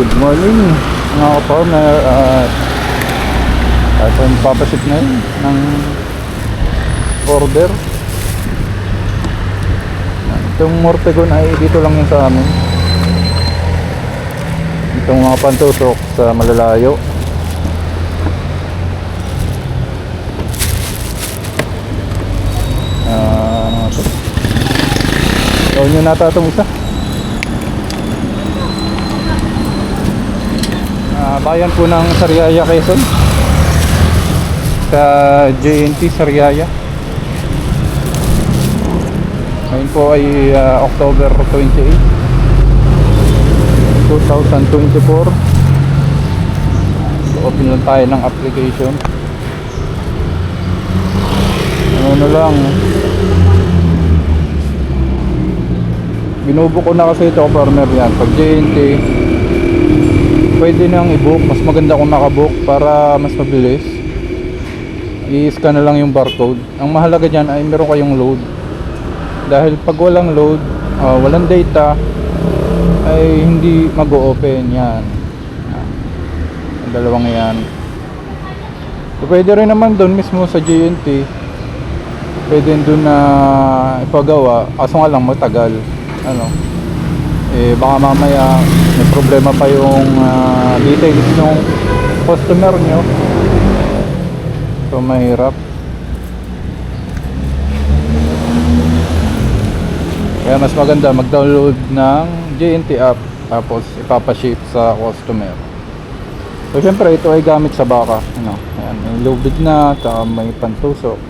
good morning. Mga ka-farmer at at uh, papaship na yun ng order. Itong Mortegon ay dito lang yun sa amin. Itong mga pantusok sa malalayo. Ah nga to gawin nyo nata itong isa Ah, bayan po ng Sariaya, Quezon. Sa JNT Sariaya. Ngayon po ay ah, October 28, 2024. So, open lang tayo ng application. Ano lang. Binubo ko na kasi ito partner yan. Pag JNT, pwede nang i-book. Mas maganda kung nakabook para mas mabilis. I-scan na lang yung barcode. Ang mahalaga dyan ay meron kayong load. Dahil pag walang load, ah, walang data, ay hindi mag-open yan. Ang dalawang yan. So, pwede rin naman doon mismo sa JNT. Pwede doon na ipagawa. Kaso nga lang matagal. Ano? eh baka mamaya may problema pa yung ah, details ng customer nyo. So mahirap. Kaya mas maganda mag download ng JNT app tapos ipapaship sa customer. So syempre ito ay gamit sa baka ano, ayan, may lubid na tsaka may pantusok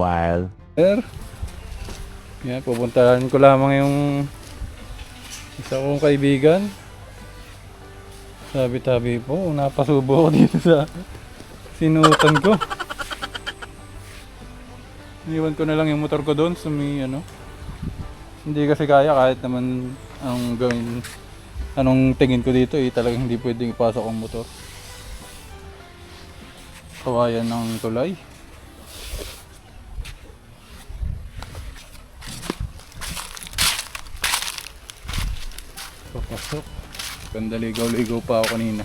Meanwhile. Sir, yan, pupuntahan ko lamang yung isa kong kaibigan. Sabi-tabi po, napasubo ko dito sa sinutan ko. Iniwan ko na lang yung motor ko doon sa may ano. Hindi kasi kaya kahit naman ang gawin anong tingin ko dito eh talagang hindi pwedeng ipasok ang motor. Kawayan ng tulay. Ganda ligaw-ligaw pa ako kanina.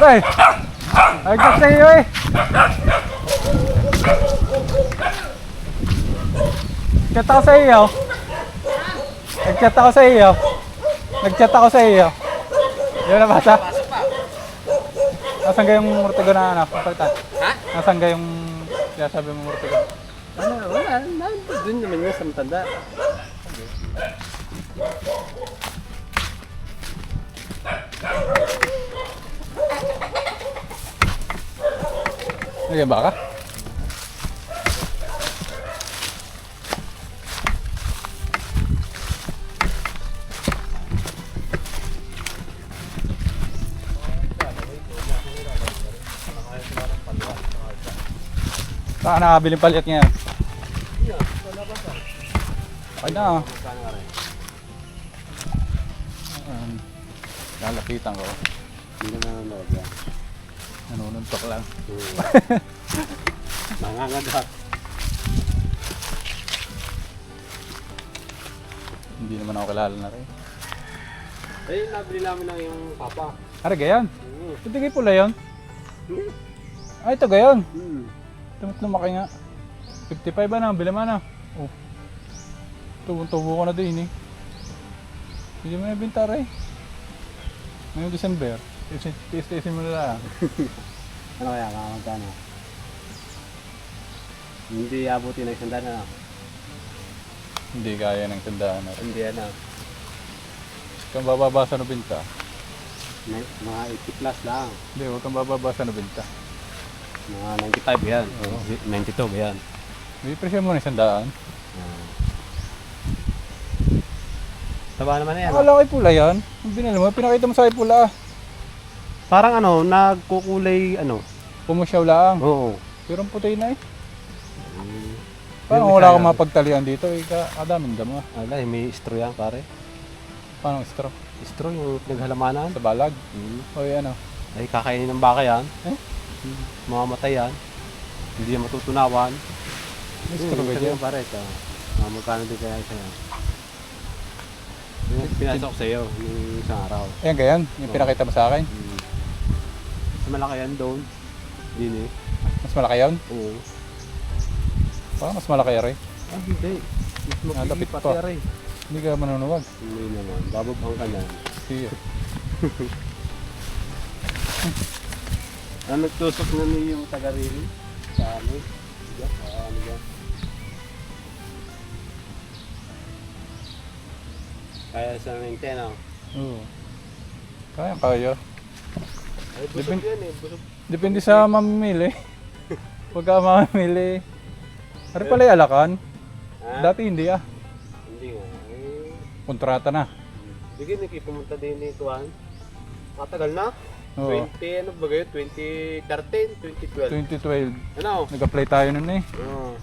Ay! Agad sa iyo eh! Nag-chat ako sa iyo. Nag-chat ako sa iyo. Nag-chat ako sa iyo. Yun na basa? Nasaan ka yung murtigo na anak? Pagkalitan. Ha? Nasaan ka yung kaya sabi mo murtigo? Ano, wala. Doon naman yun sa matanda. Nagyan ba ka? Saan nakabiling palit ngayon? Okay na. Um, lalapitan ko. Hindi na nanonood yan. Nanununtok lang. Nangangada. Hindi naman ako kilala na rin. Eh, nabili namin ng yung papa. Are, gayon? Hmm. Hindi kayo pula yun? Hmm. Ay, ito gayon. Hmm. Tumit lumaki nga. 55 ba na? Bili mo na. Oh. Tubo-tubo ko na din eh. Hindi mo na bintar eh. Ngayong December. Tiis-tiisin mo na lang. Ano kaya, mga magkano? Hindi abuti ng isang daan na. Hindi kaya ng tandaan na. Hindi ano. Kung bababasa na binta. May- Mga 80 plus lang. Hindi, huwag kang bababasa na binta. Mga 95 yan. 92 ba yan? May presyo mo na isang daan. Taba naman na yan. Akala ko ay pula yan. Ang binili mo, pinakita mo sa akin pula. Parang ano, nagkukulay ano. Pumusyaw lang. Oo. Pero ang puti na eh. Mm. Parang wala yan. mapagtalian dito. Eh, ka, kadaming dama. Ala, eh, may straw yan pare. Paano straw? Straw yung naghalamanan. Sa balag? Mm. O yan o. Ay, kakainin ng baka yan. Eh? Mamamatay yan. Hindi yan matutunawan. May straw ba dyan? yan pare. Ito. Ah, magkano din kaya isa yan? Yung pinasok sa iyo yung isang araw. Ayan ganyan. Yung pinakita mo sa akin. Mm. Mas malaki yan doon. Din eh. Mas malaki yun. Oo. Parang mas malaki rin. Ah, hindi. Mas Ah, lapit pa. pati rin. Hindi ka manunuwag. Hindi naman. Bababang ka niyan. Sige. Ah, nagtusok na niyo yung taga-rili? Sa ano? Diyan, sa ano yan? Kaya sa Nintendo. Oo. Kaya kaya. Ay, busog Depend- yan eh. Busog. Depende sa mamimili. Huwag ka mamimili. Ano pala yung alakan? Ha? Dati hindi ah. Hindi nga. Eh, Kontrata na. Sige, Niki, pumunta din ni Tuan. Matagal na. Oo. 20, ano ba gayon? 2013, 2012. 2012. Ano? Nag-apply tayo nun eh. Oo.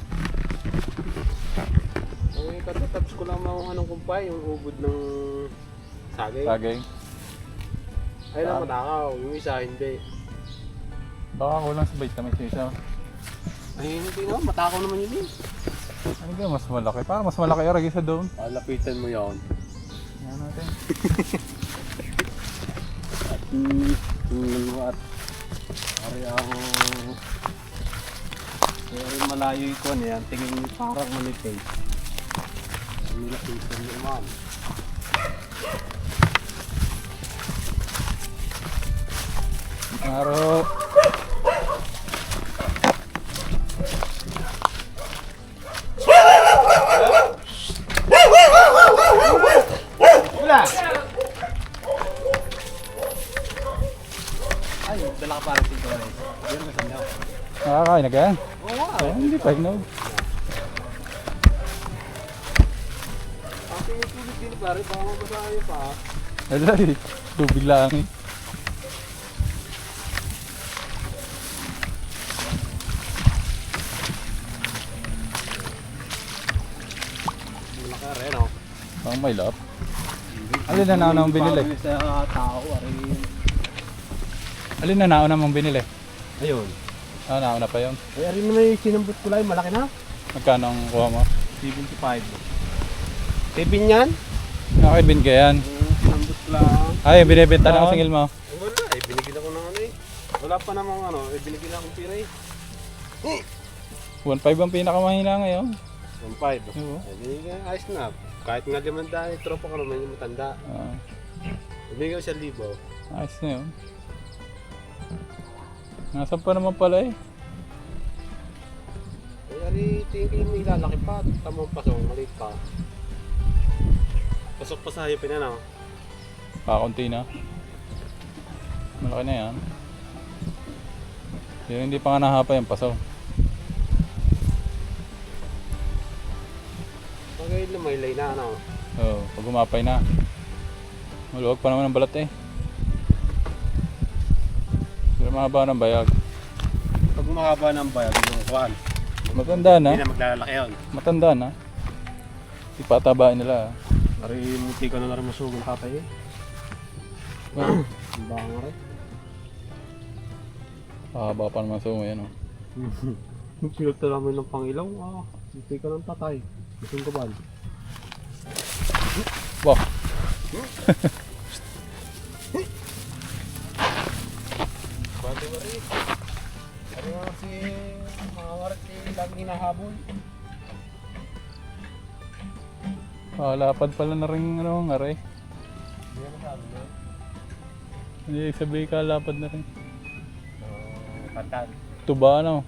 Ang katatapos ko lang mga anong kumpay, yung ubod ng sagay. Sagay. Ay lang matakaw, yung isa hindi. Baka kulang sa vitamins yung isa. Ay hindi naman, matakaw naman yun eh. Ano ba mas malaki? Parang mas malaki yung ragisa doon. Palapitan mo yun. Yan natin. At Ari ako... Pero malayo yung kuwan yan, tingin parang manipay. Nilapitan mo naman. Maro. Wala! Ay, dala ka parang sito eh. Meron ka sandaw. Nakakain na ganyan. Oo nga. Oh, hindi pa hinog. Ang tingin tubig din pare, baka mabasahin pa. Eh. Tubig lang eh. Parang may lap. Alin na nauna mong binili? Sa tao, ari. Alin na nauna mong binili? Ayun. Ah, nauna pa yun. Ay, ari na may sinambot ko lang, malaki na. Magkano ang kuha mo? 75. Tibin yan? Nakakibin ka yan. Sinambot ko lang. Ay, binibenta na Ah. ang singil mo. Ay, wala, eh, binigyan ako ng ano eh. Wala pa namang ano, eh, binigyan akong pira eh. 1.5 ang pinakamahina ngayon. 1.5. Oo. Eh, binigyan, ayos na. Kahit nga limanda, eh, tropa ko naman yung matanda. Ah, ko siya libo. ayos na yun. Nasaan pa naman pala eh. Ay, ari, tingin ko yung may lalaki pa. Tamang pasong, maliit pa. Pasok pa sa hayopin ano. Kakunti na. Malaki na yan. Yung hindi pa nga nahapa yung pasaw. Pagay lumaylay na ano. Oo, pag humapay na. Maluwag pa naman ang balat eh. Pero mahaba ng bayag. Pag mahaba ng bayag, yung kuhan. Matanda na. Hindi na maglalaki yun. Matanda na. Ipatabain nila. ah. Ari, muti ka na na rin masugon tatay eh. Well, Ang baka nga rin. Mahaba pa naman sumo yan. Oh. Nung pinagta namin ng pangilaw, ah, muti ka ng tatay. Gusto ko ba? Rin. Ano nga si mga warat eh, lagi hinahabol. Ah, lapad pala na rin ano, ngari. Hindi na masabi na. Hindi sabihin ka lapad na rin. So, patan. Tuba ano.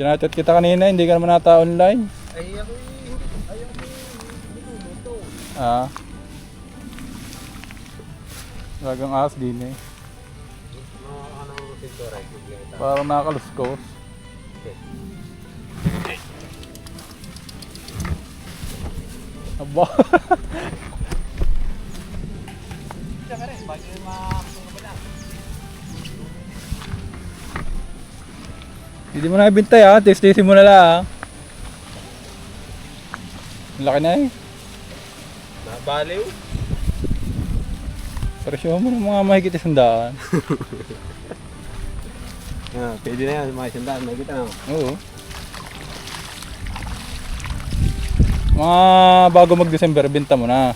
Kinatat kita kanina, hindi ka naman nata online. Ay, ako hindi. Ay, ako. Ah, Lagang ahas din eh. Parang nakakaluskos. Aba. Siyempre Hindi mo na ibintay ha. Test-testin mo na lang. Ang Laki na eh. Nabaliw? Presyo mo ng mga mahigit isang daan. Ah, pwede na yan, mga sandaan, nakikita na. Oo. Mga bago mag-December, binta mo na.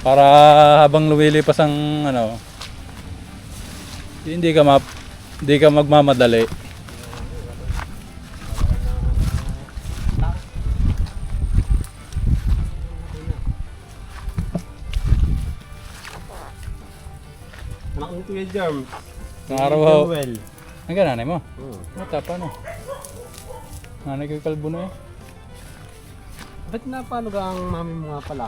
Para habang lumilipas ang ano, hindi ka map, hindi ka magmamadali. Anak ng Kuya Jam. Ang araw ho. Well. Ang gananay mo? Hmm. Mata pa no? Nanay ko yung kalbo na eh. Ba't na paano ka ang mami mo nga pala?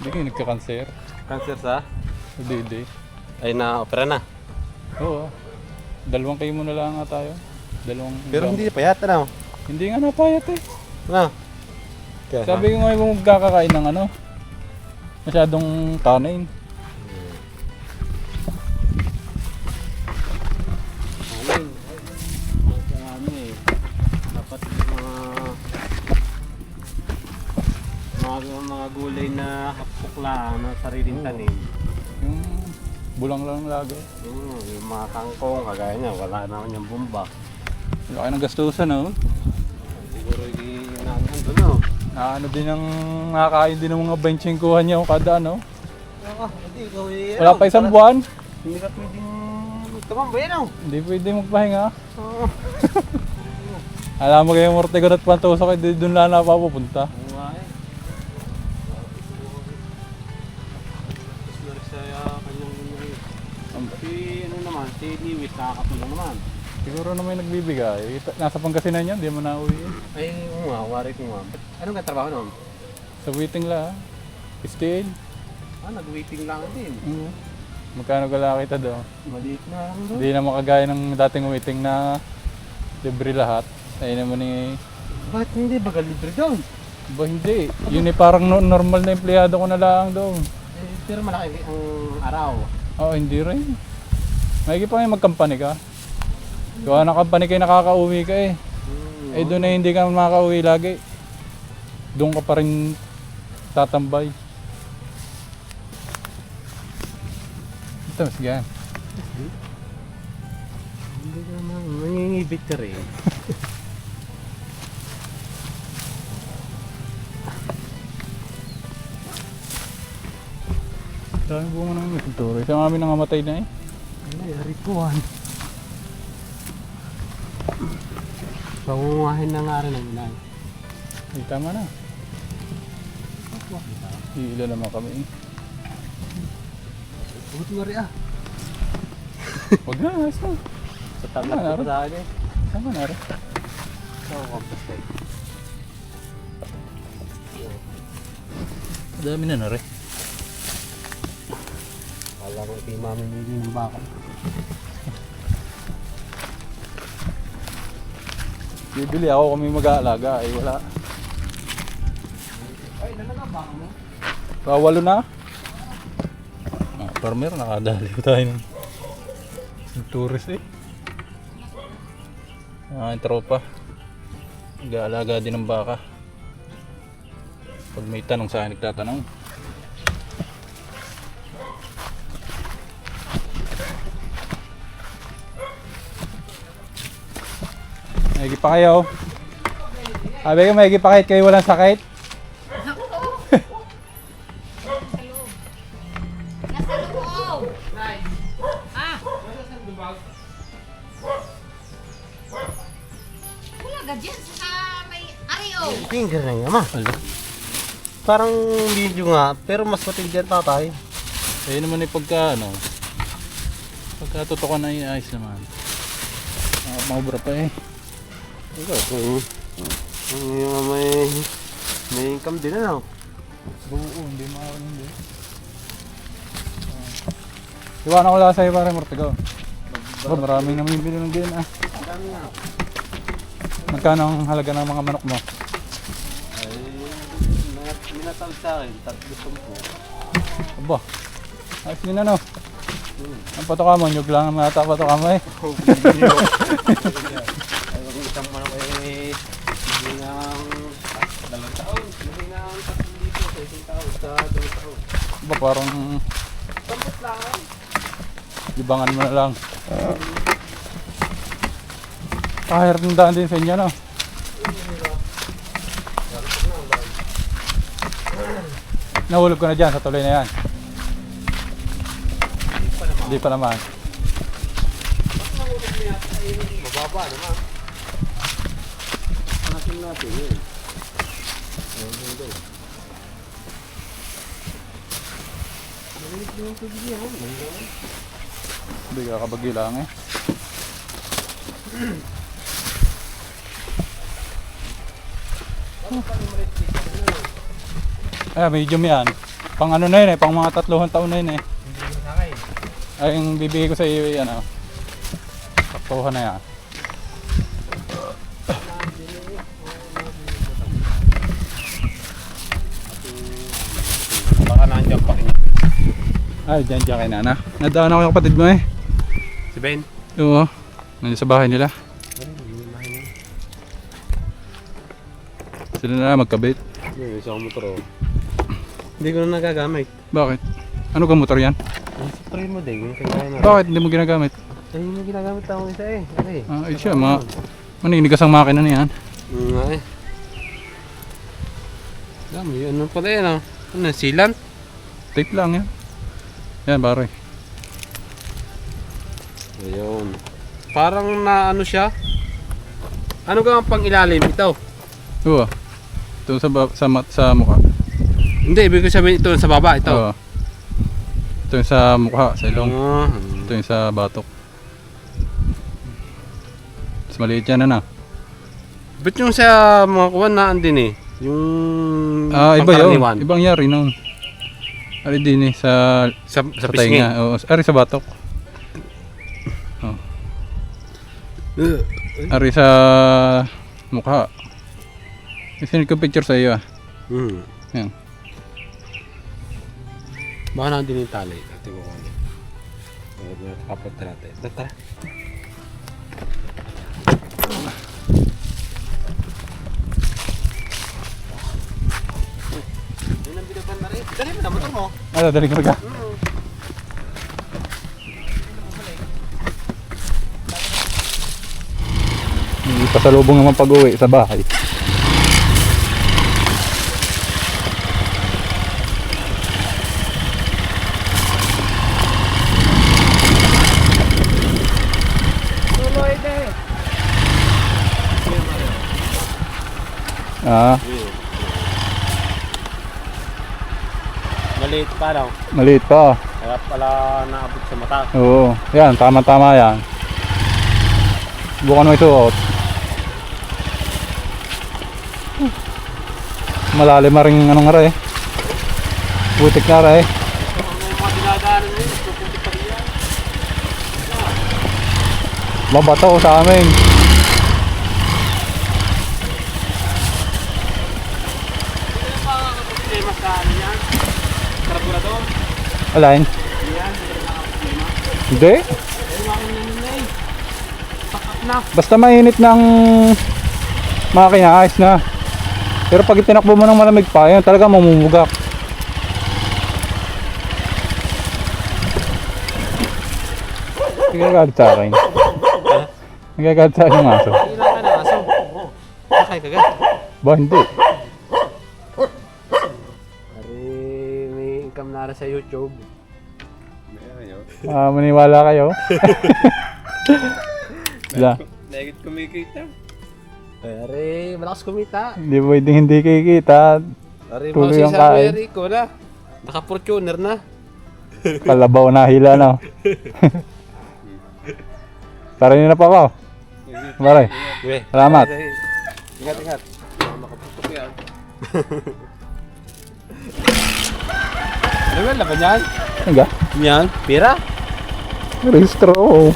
Hindi kayo nagka-cancer. Cancer sa? Hindi, hindi. Ay na-opera na. Oo. Dalawang kayo muna lang nga tayo. Dalawang Pero hindi payat ano? Hindi nga napayat eh. Ano? Kaya, Sabi ko nga kung magkakakain ng ano, masyadong kanin. Hapukla na sariling tanim. Yung bulang lang lagi. Hmm, yung mga kangkong, kagaya niya, wala naman yung bumba. Laki ng gastusan no? Siguro yung nandun no? Na ano din ang nakakain din ng mga benching kuha niya kada ano. Ah, hindi, ikaw eh. Wala pa isang buwan. Hindi ka pwedeng tumambay no? Hindi pwede magpahinga. Oo. Alam mo kayo Mortegon at Pantusok, hindi doon lang napapupunta. Nakakatulong naman. Siguro na may nagbibigay. Nasa Pangasinan yan, di mo na uwi. Ay, oo nga, wari ko nga. Ba't- Anong nga trabaho noon? Sa waiting lang. Stay. Ah, nag-waiting lang din. Oo. Magkano kala kita doon? Maliit na lang doon. Hindi na makagaya ng dating waiting na libre lahat. Ayun naman ni... Bakit hindi ba libre doon? Ba hindi. Yun eh parang no- normal na empleyado ko na lang doon. Eh, pero malaki ang araw. Oo, hindi rin. May pa ngayon magkampany ka. Gawa ng company kayo nakakauwi ka eh. Hmm, Eh doon na hindi ka makakauwi lagi. Doon ka pa rin tatambay. Ito, mas yan. Hindi ka naman, nangingibig ka rin. Dami bunga ng pintura. Isang amin nangamatay na eh. Yari ko ah. Pangunguhahin na nga rin ang inay. Ay, tama na. Iila naman kami eh. Huwag mo rin ah. Huwag na, ayos na. Sa na ko sa akin eh. Tama na rin. So, compost eh. Dami na na rin. Kala ko ito yung mamimili ng baka. Bibili ako kami mag-aalaga. Ay wala. Ay, nalaga baka mo? Kawalo na. Ah, farmer, nakadali ko tayo ng ng tourist eh. Ah, yung tropa. Nag-aalaga din ng baka. Pag may tanong sa akin, nagtatanong. Maigi pa kayo. Sabi ko, maigi pa kahit kayo walang sakit. Nasa loob! Ah! Wala ka dyan sa may Ario! Finger na nga ma. Parang video nga, pero mas matindi ang tatay. Eh naman yung pagka ano, pagka tutukan na yung ayos naman. Ah, maubra pa eh. Ikaw, kung yung may, may income din ano. Oo, hindi maaari hindi. Iwanan ko lang sa'yo pare Mortigo. Ba, maraming namimili ng ah. Ang dami nga. Magkano ang halaga ng mga manok mo? Ay, minat- minatawag sa akin, tatlo sampu. Aba, ayos din ano. Ang patoka mo, nyug lang ang mata patoka mo eh. Ay, wag yung isang manok eh, hindi ng dalawang taon, hindi ng tatlong libo sa isang taon, sa dalawang taon. Aba, parang Sampot lang. libangan mo na lang. Kahir ng daan din sa inyo no. Nahulog ko na dyan sa tuloy na yan. Hindi pa naman. Mababa naman. Hanapin natin yun. Hindi kakabagi lang eh. Eh, medium yan. Pang ano na yun eh, pang mga tatluhan taon na yun eh. Ay, yung bibigay ko sa iyo yan ah. Taktuhan na yan. Ay, dyan dyan kay Nana. Nadaan ako yung kapatid mo eh. Si Ben? Oo. Nandiyan sa bahay nila. Sila na lang magkabit. Yung isang motor oh. Hindi ko na nagagamit. Bakit? Ano ka motor yan? Yung sa train mo din, yung kagaya na. Bakit hindi mo ginagamit? Ay, yung ginagamit akong isa eh. Okay. Ah, ay siya, mga maninigas ang makina niyan. Mm, nga eh. Dami, ano pala yan ah. Ano, sealant? Tape lang yan. Yan, pare. Ayun. Parang na ano siya. Ano ka ang pang ilalim ito? Oo. Ito sa, ba- sa, mat, sa mukha. Hindi, ibig ko sabihin ito sa baba, ito. Oo. Ito yung sa mukha, sa ilong. Ah, Ito yung sa batok. Mas maliit yan, ano? Ba't yung sa mga kuwan na andin eh? Yung Ah, iba yun. pangkaraniwan? Ibang yari nun. Ari din eh, sa, Sa, sa sa tainga. Oo, ari sa batok. Uh, Ari sa mukha. Isinid ko picture sa iyo ah. hmm. Yan. Baka nandun yung tali. Ate ko. Kapunta natin. Tara, Dali mo na, motor mo. Ah, dadaling ko ka. Hindi pasalubong naman pag-uwi sa bahay. Ah, Maliit pa daw. maliit pa. Kaya pala naabot sa mata. Oo, yan, tama-tama yan. Bukan mo isuot. Malalim na rin anong nga eh. Butik na yan. Mabato sa amin. Ano yung mga problema sa ano yan? Karburador? Alain? Yan, hindi na nakaproblema. Hindi. Pero akin na nila eh. Pakat na. Basta mainit ng makina, ayos na. Pero pag itinakbo mo ng malamig pa, yan talaga mamumugak. Nagagalit sa akin. Nagagalit sa akin yung aso. Ilan ka na aso? Sakay ka. Ba, hindi. Rin sa YouTube. Ah, maniwala kayo. Wala. Legit kumikita. Ari, malakas kumita. Hindi pwedeng hindi kikita. Ari, Tuloy mga ang si kain. Sabi ko na. Naka-fortuner na. Kalabaw na hila na. Para na pa ako. Pare. Salamat. Ingat, ingat. Makaputok yan. Ano ba, laban yan? Ano ga? Yan, pira? Rehistro, oo.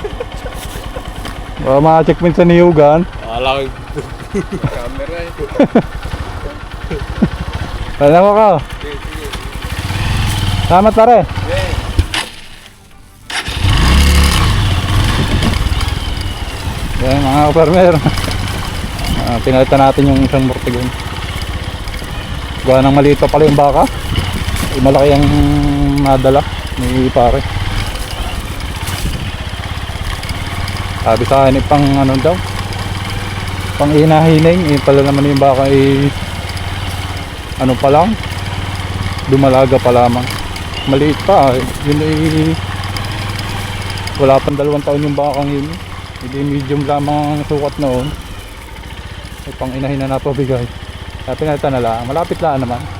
Baka ma-check minsan ni Yugan. Wala ko camera eh. Alam mo ka. Salamat pare. Yan mga farmer. Ah, pinalitan natin yung isang mortigon. Gawa ng maliit pa pala yung baka. Eh, malaki ang nadala ni pare. Sabi sa akin, eh, pang ano daw, pang inahining, eh, pala naman yung baka eh, ano pa lang, dumalaga pa lamang. Maliit pa, eh. yun eh, wala pang dalawang taon yung bakang yun. Hindi medium lamang ang sukat noon. Ay pang inahin na napabigay. Kaya pinalitan na lang. Malapit lang naman.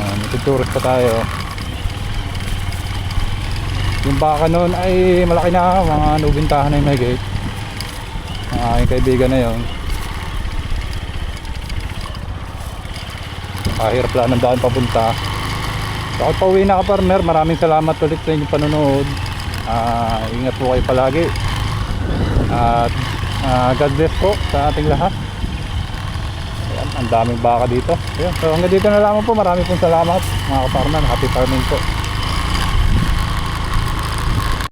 Uh, Nagtuturos pa tayo. Yung baka noon ay malaki na. Mga nubintahan na yung may gate. Mga aking kaibigan na yon. Kahirap lang ng daan papunta. So, ako pauwi na ka farmer. Maraming salamat ulit sa inyong panonood. Ah, ingat po kayo palagi. At ah, God bless po sa ating lahat. Daming baka dito. Ayan, so hanggang dito na lamang po. Marami pong salamat mga kaparman. Happy farming po.